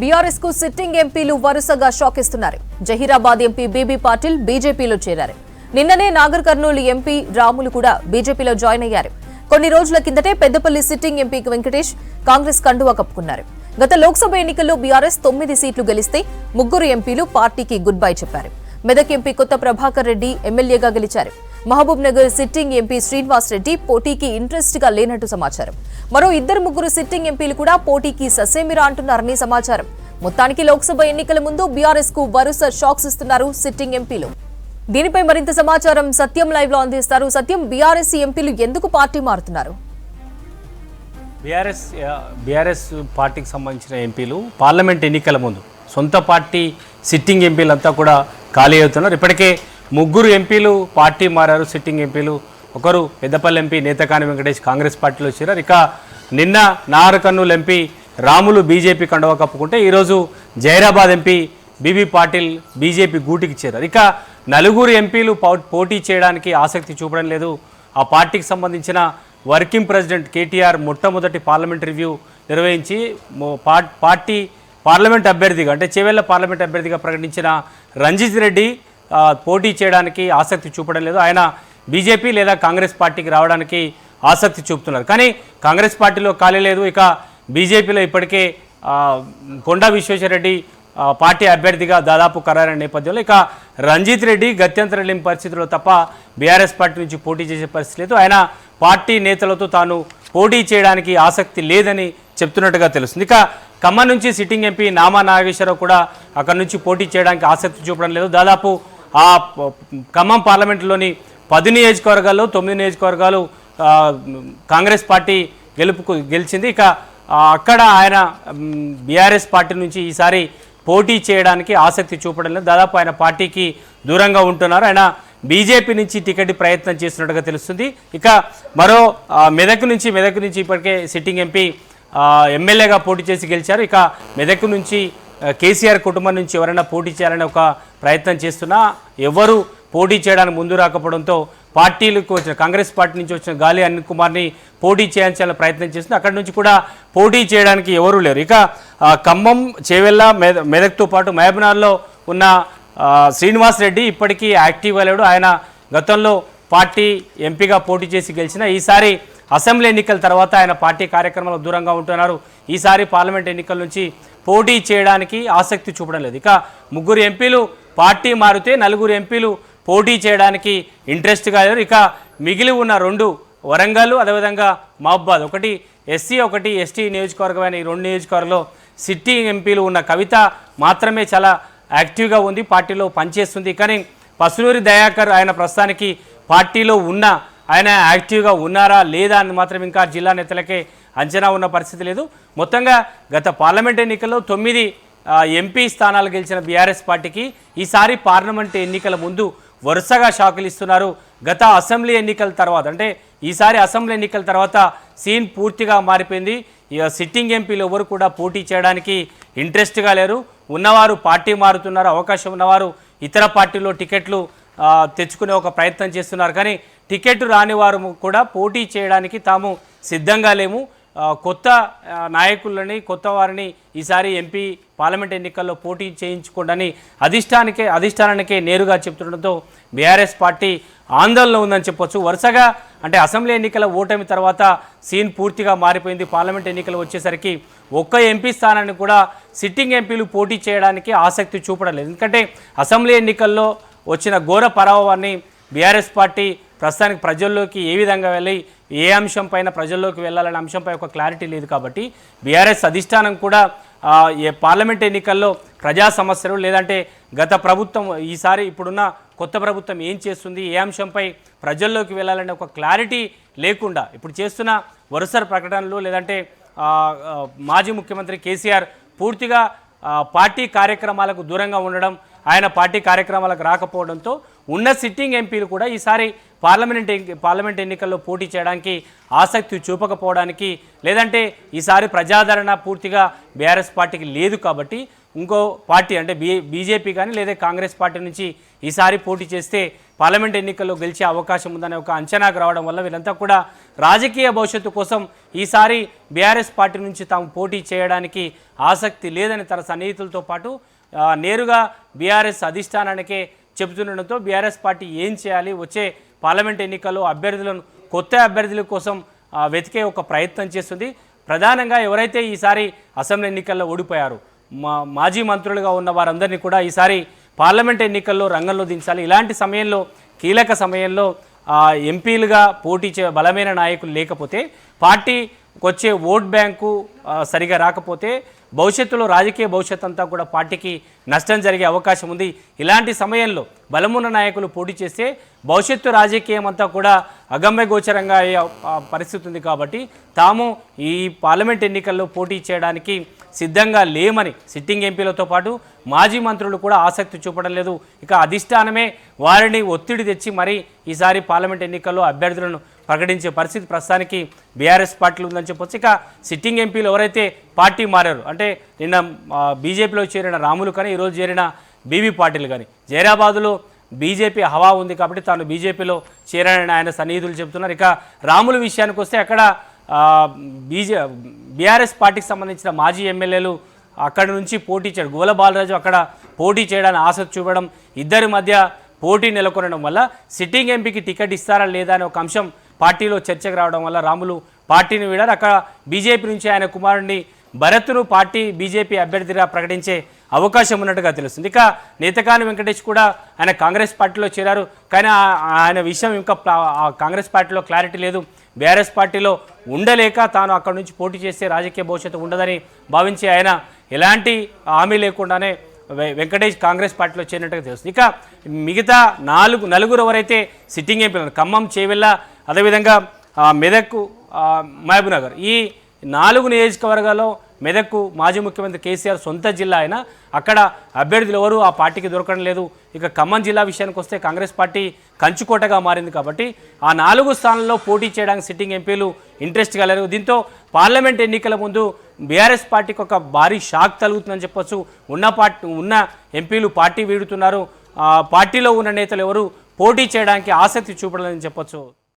బీఆర్ఎస్కు సిట్టింగ్ ఎంపీలు వరుసగా షాక్ ఇస్తున్నారు జహీరాబాద్ ఎంపీ బీబీ పాటిల్ బీజేపీలో చేరారు. నిన్ననే నాగర్ కర్నూలు ఎంపీ రాములు కూడా బీజేపీలో జాయిన్ అయ్యారు. కొన్ని రోజుల కిందటే పెద్దపల్లి సిట్టింగ్ ఎంపీ వెంకటేష్ కాంగ్రెస్ కండువా కప్పుకున్నారు. గత లోక్సభ ఎన్నికల్లో బీఆర్ఎస్ తొమ్మిది సీట్లు గెలిస్తే ముగ్గురు ఎంపీలు పార్టీకి గుడ్ బై చెప్పారు. మెదక్ ఎంపీ కొత్త ప్రభాకర్ రెడ్డి ఎమ్మెల్యేగా గెలిచారు. Mahabubnagar sitting MP Srinivas Reddy పోటీకి ఇంట్రెస్ట్గా లేనట్టు సమాచారం. మరో ఇద్దరు ముగ్గురు సిట్టింగ్ ఎంపీలు కూడా పోటీకి ససేమిరా అంటున్నారని సమాచారం. మొత్తానికి లోక్సభ ఎన్నికల ముందు బీఆర్ఎస్కు వరుస షాక్స్ ఇస్తున్నారు సిట్టింగ్ ఎంపీలు. దీనిపై మరింత సమాచారం సత్యం లైవ్లో అందిస్తారు. సత్యం బీఆర్ఎస్ ఎంపీలు ఎందుకు పార్టీ మారుతున్నారు? బీఆర్ఎస్ బీఆర్ఎస్ పార్టీకి సంబంధించిన ఎంపీలు పార్లమెంట్ ఎన్నికల ముందు సొంత పార్టీ సిట్టింగ్ ఎంపీలంతా కూడా ఖాళీ అవుతున్నారు. ఇప్పటికే ముగ్గురు ఎంపీలు పార్టీ మారారు సిట్టింగ్ ఎంపీలు. ఒకరు పెద్దపల్లి ఎంపీ నేతకాని వెంకటేష్ కాంగ్రెస్ పార్టీలో చేరారు. ఇక నిన్న నారకర్నూలు ఎంపీ రాములు బీజేపీ కండవ కప్పుకుంటే ఈరోజు Zaheerabad MP B B Patil BJP గూటికి చేరారు. ఇక నలుగురు ఎంపీలు పోటీ చేయడానికి ఆసక్తి చూపడం లేదు. ఆ పార్టీకి సంబంధించిన వర్కింగ్ ప్రెసిడెంట్ కేటీఆర్ మొట్టమొదటి పార్లమెంట్ రివ్యూ నిర్వహించి పార్టీ పార్లమెంట్ అభ్యర్థిగా అంటే చెవెళ్ళ పార్లమెంట్ అభ్యర్థిగా ప్రకటించిన రంజిత్ రెడ్డి పోటీ చేయడానికి ఆసక్తి చూపడం లేదు. ఆయన బీజేపీ లేదా కాంగ్రెస్ పార్టీకి రావడానికి ఆసక్తి చూపుతున్నారు. కానీ కాంగ్రెస్ పార్టీలో ఖాళీ లేదు. ఇక బీజేపీలో ఇప్పటికే కొండా విశ్వేశ్వరరెడ్డి పార్టీ అభ్యర్థిగా దాదాపు ఖరారైన నేపథ్యంలో ఇక రంజిత్ రెడ్డి గత్యంతరం లేని పరిస్థితుల్లో తప్ప బీఆర్ఎస్ పార్టీ నుంచి పోటీ చేసే పరిస్థితి లేదు. ఆయన పార్టీ నేతలతో తాను పోటీ చేయడానికి ఆసక్తి లేదని చెప్తున్నట్టుగా తెలుస్తుంది. ఇక ఖమ్మం నుంచి సిట్టింగ్ ఎంపీ నామా నాగేశ్వరరావు కూడా అక్కడ నుంచి పోటీ చేయడానికి ఆసక్తి చూపడం లేదు. దాదాపు ఆ ఖమ్మం పార్లమెంటులోని పది నియోజకవర్గాలు తొమ్మిది నియోజకవర్గాలు కాంగ్రెస్ పార్టీ గెలుపుకు గెలిచింది. ఇక అక్కడ ఆయన బీఆర్ఎస్ పార్టీ నుంచి ఈసారి పోటీ చేయడానికి ఆసక్తి చూపడం లేదు. దాదాపు ఆయన పార్టీకి దూరంగా ఉంటున్నారు. ఆయన బీజేపీ నుంచి టికెట్ ప్రయత్నం చేస్తున్నట్టుగా తెలుస్తుంది. ఇక మరో మెదక్ నుంచి మెదక్ నుంచి ఇప్పటికే సిట్టింగ్ ఎంపీ ఎమ్మెల్యేగా పోటీ చేసి గెలిచారు. ఇక మెదక్ నుంచి కేసీఆర్ కుటుంబం నుంచి ఎవరైనా పోటీ చేయాలని ఒక ప్రయత్నం చేస్తున్నా ఎవరు పోటీ చేయడానికి ముందు రాకపోవడంతో పార్టీలకు వచ్చిన కాంగ్రెస్ పార్టీ నుంచి వచ్చిన గాలి అనిల్ కుమార్ని పోటీ చేయించాలని ప్రయత్నం చేస్తుంది అక్కడి నుంచి కూడా పోటీ చేయడానికి ఎవరూ లేరు. ఇక ఖమ్మం చేవెళ్ళ మెద మెదక్తో పాటు మహబూబ్నగర్లో ఉన్న శ్రీనివాస్ రెడ్డి ఇప్పటికీ యాక్టివ్ అయ్యాడు ఆయన గతంలో పార్టీ ఎంపీగా పోటీ చేసి గెలిచిన ఈసారి అసెంబ్లీ ఎన్నికల తర్వాత ఆయన పార్టీ కార్యక్రమాలకు దూరంగా ఉంటున్నారు. ఈసారి పార్లమెంట్ ఎన్నికల నుంచి పోటీ చేయడానికి ఆసక్తి చూపడం లేదు. ఇక ముగ్గురు ఎంపీలు పార్టీ మారితే నలుగురు ఎంపీలు పోటీ చేయడానికి ఇంట్రెస్ట్గా లేరు. ఇక మిగిలి ఉన్న రెండు వరంగల్ అదేవిధంగా మహబాద్. ఒకటి ఎస్సీ ఒకటి ఎస్టీ నియోజకవర్గమైన ఈ రెండు నియోజకవర్గంలో సిట్టింగ్ ఎంపీలు ఉన్న కవిత మాత్రమే చాలా యాక్టివ్గా ఉంది పార్టీలో పనిచేస్తుంది. కానీ పసునూరి దయాకర్ ఆయన ప్రస్తుతానికి పార్టీలో ఉన్న ఆయన యాక్టివ్గా ఉన్నారా లేదా అని మాత్రం ఇంకా జిల్లా నేతలకే అంచనా ఉన్న పరిస్థితి లేదు. మొత్తంగా గత పార్లమెంట్ ఎన్నికల్లో తొమ్మిది ఎంపీ స్థానాలు గెలిచిన బీఆర్ఎస్ పార్టీకి ఈసారి పార్లమెంట్ ఎన్నికల ముందు వరుసగా షాకులు ఇస్తున్నారు. గత అసెంబ్లీ ఎన్నికల తర్వాత అంటే ఈసారి అసెంబ్లీ ఎన్నికల తర్వాత సీన్ పూర్తిగా మారిపోయింది. ఇక సిట్టింగ్ ఎంపీలు ఎవరు కూడా పోటీ చేయడానికి ఇంట్రెస్ట్గా లేరు. ఉన్నవారు పార్టీ మారుతున్నారు అవకాశం ఉన్నవారు ఇతర పార్టీలో టికెట్లు తెచ్చుకునే ఒక ప్రయత్నం చేస్తున్నారు. కానీ టికెట్ రాని వారు కూడా పోటీ చేయడానికి తాము సిద్ధంగా లేము. కొత్త నాయకులని కొత్త వారిని ఈసారి ఎంపీ పార్లమెంట్ ఎన్నికల్లో పోటీ చేయించుకోండి అధిష్టానికే అధిష్టానానికే నేరుగా చెప్తుండడంతో బీఆర్ఎస్ పార్టీ ఆందోళనలో ఉందని చెప్పొచ్చు. వరుసగా అంటే అసెంబ్లీ ఎన్నికల ఓటమి తర్వాత సీన్ పూర్తిగా మారిపోయింది. పార్లమెంట్ ఎన్నికలు వచ్చేసరికి ఒక్క ఎంపీ స్థానాన్ని కూడా సిట్టింగ్ ఎంపీలు పోటీ చేయడానికి ఆసక్తి చూపడం లేదు. ఎందుకంటే అసెంబ్లీ ఎన్నికల్లో వచ్చిన ఘోర పరాభవాన్ని బీఆర్ఎస్ పార్టీ ప్రస్తుతానికి ప్రజల్లోకి ఏ విధంగా వెళ్ళి ఏ అంశం పైన ప్రజల్లోకి వెళ్ళాలనే అంశంపై ఒక క్లారిటీ లేదు కాబట్టి బీఆర్ఎస్ అధిష్టానం కూడా ఏ పార్లమెంట్ ఎన్నికల్లో ప్రజా సమస్యలు లేదంటే గత ప్రభుత్వం ఈసారి ఇప్పుడున్న కొత్త ప్రభుత్వం ఏం చేస్తుంది ఏ అంశంపై ప్రజల్లోకి వెళ్ళాలనే ఒక క్లారిటీ లేకుండా ఇప్పుడు చేస్తున్న వరుస ప్రకటనలు లేదంటే మాజీ ముఖ్యమంత్రి కేసీఆర్ పూర్తిగా పార్టీ కార్యక్రమాలకు దూరంగా ఉండడం ఆయన పార్టీ కార్యక్రమాలకు రాకపోవడంతో ఉన్న సిట్టింగ్ ఎంపీలు కూడా ఈసారి పార్లమెంట్ పార్లమెంట్ ఎన్నికల్లో పోటీ చేయడానికి ఆసక్తి చూపకపోవడానికి లేదంటే ఈసారి ప్రజాదరణ పూర్తిగా బీఆర్ఎస్ పార్టీకి లేదు కాబట్టి ఇంకో పార్టీ అంటే బీ బీజేపీ కానీ లేదా కాంగ్రెస్ పార్టీ నుంచి ఈసారి పోటీ చేస్తే పార్లమెంట్ ఎన్నికల్లో గెలిచే అవకాశం ఉందనే ఒక అంచనాకు రావడం వల్ల వీళ్ళంతా కూడా రాజకీయ భవిష్యత్తు కోసం ఈసారి బీఆర్ఎస్ పార్టీ నుంచి తాము పోటీ చేయడానికి ఆసక్తి లేదని తన సన్నిహితులతో పాటు నేరుగా బీఆర్ఎస్ అధిష్టానానికే చెబుతుండడంతో బీఆర్ఎస్ పార్టీ ఏం చేయాలి? వచ్చే పార్లమెంట్ ఎన్నికల్లో అభ్యర్థులను కొత్త అభ్యర్థుల కోసం వెతికే ఒక ప్రయత్నం చేస్తుంది. ప్రధానంగా ఎవరైతే ఈసారి అసెంబ్లీ ఎన్నికల్లో ఓడిపోయారు మా మాజీ మంత్రులుగా ఉన్న వారందరినీ కూడా ఈసారి పార్లమెంట్ ఎన్నికల్లో రంగంలో దించాలి. ఇలాంటి సమయంలో కీలక సమయంలో ఎంపీలుగా పోటీ చే బలమైన నాయకులు లేకపోతే పార్టీకి వచ్చే ఓట్ బ్యాంకు సరిగా రాకపోతే భవిష్యత్తులో రాజకీయ భవిష్యత్ అంతా కూడా పార్టీకి నష్టం జరిగే అవకాశం ఉంది. ఇలాంటి సమయంలో బలమున్న నాయకులు పోటీ చేస్తే భవిష్యత్తు రాజకీయం అంతా కూడా అగమ్యగోచరంగా అయ్యే పరిస్థితి ఉంది కాబట్టి తాము ఈ పార్లమెంట్ ఎన్నికల్లో పోటీ చేయడానికి సిద్ధంగా లేమని సిట్టింగ్ ఎంపీలతో పాటు మాజీ మంత్రులు కూడా ఆసక్తి చూపడం లేదు. ఇక అధిష్టానమే వారిని ఒత్తిడి తెచ్చి మరీ ఈసారి పార్లమెంట్ ఎన్నికల్లో అభ్యర్థులను ప్రకటించే పరిస్థితి ప్రస్తుతానికి బీఆర్ఎస్ పార్టీలు ఉందని చెప్పొచ్చు. ఇక సిట్టింగ్ ఎంపీలు ఎవరైతే పార్టీ మారారు అంటే నిన్న బీజేపీలో చేరిన రాములు కానీ ఈరోజు చేరిన బీబీ పాటిల్ కానీ జైరాబాదులో బీజేపీ హవా ఉంది కాబట్టి తాను బీజేపీలో చేరానని ఆయన సన్నిహితులు చెబుతున్నారు. ఇక రాముల విషయానికి వస్తే అక్కడ బీజే బీఆర్ఎస్ పార్టీకి సంబంధించిన మాజీ ఎమ్మెల్యేలు అక్కడి నుంచి పోటీ చేయడం గోల బాలరాజు అక్కడ పోటీ చేయడానికి ఆసక్తి చూపడం ఇద్దరి మధ్య పోటీ నెలకొనడం వల్ల సిట్టింగ్ ఎంపీకి టికెట్ ఇస్తారా లేదా అనే ఒక అంశం పార్టీలో చర్చకు రావడం వల్ల రాములు పార్టీని వీడారు. అక్కడ బీజేపీ నుంచి ఆయన కుమారుడిని భరత్ను పార్టీ బీజేపీ అభ్యర్థిగా ప్రకటించే అవకాశం ఉన్నట్టుగా తెలుస్తుంది. ఇక నేతకాని వెంకటేష్ కూడా ఆయన కాంగ్రెస్ పార్టీలో చేరారు. కానీ ఆ- ఆయన విషయం ఇంకా కాంగ్రెస్ పార్టీలో క్లారిటీ లేదు. బీఆర్ఎస్ పార్టీలో ఉండలేక తాను అక్కడి నుంచి పోటీ చేస్తే రాజకీయ భవిష్యత్తు ఉండదని భావించి ఆయన ఎలాంటి హామీ లేకుండానే వె- వెంకటేష్ కాంగ్రెస్ పార్టీలో చేరినట్టుగా తెలుస్తుంది. ఇక మిగతా నాలుగు నలుగురు ఎవరైతే సిట్టింగ్ ఎంపీలు ఖమ్మం చేవెళ్ళ అదేవిధంగా మెదక్ మహబూబ్నగర్ మహబూబ్ నగర్ ఈ నాలుగు నియోజకవర్గాల్లో మెదక్కు మాజీ ముఖ్యమంత్రి కేసీఆర్ సొంత జిల్లా అయినా అక్కడ అభ్యర్థులు ఎవరు ఆ పార్టీకి దొరకడం లేదు. ఇక ఖమ్మం జిల్లా విషయానికి వస్తే కాంగ్రెస్ పార్టీ కంచుకోటగా మారింది కాబట్టి ఆ నాలుగు స్థానాల్లో పోటీ చేయడానికి సిట్టింగ్ ఎంపీలు ఇంట్రెస్ట్ కలరు దీంతో పార్లమెంట్ ఎన్నికల ముందు బీఆర్ఎస్ పార్టీకి ఒక భారీ షాక్ తలుగుతుందని చెప్పొచ్చు. ఉన్న పార్టీ ఉన్న ఎంపీలు పార్టీ వీడుతున్నారు. పార్టీలో ఉన్న నేతలు ఎవరు పోటీ చేయడానికి ఆసక్తి చూపడలేదని చెప్పొచ్చు.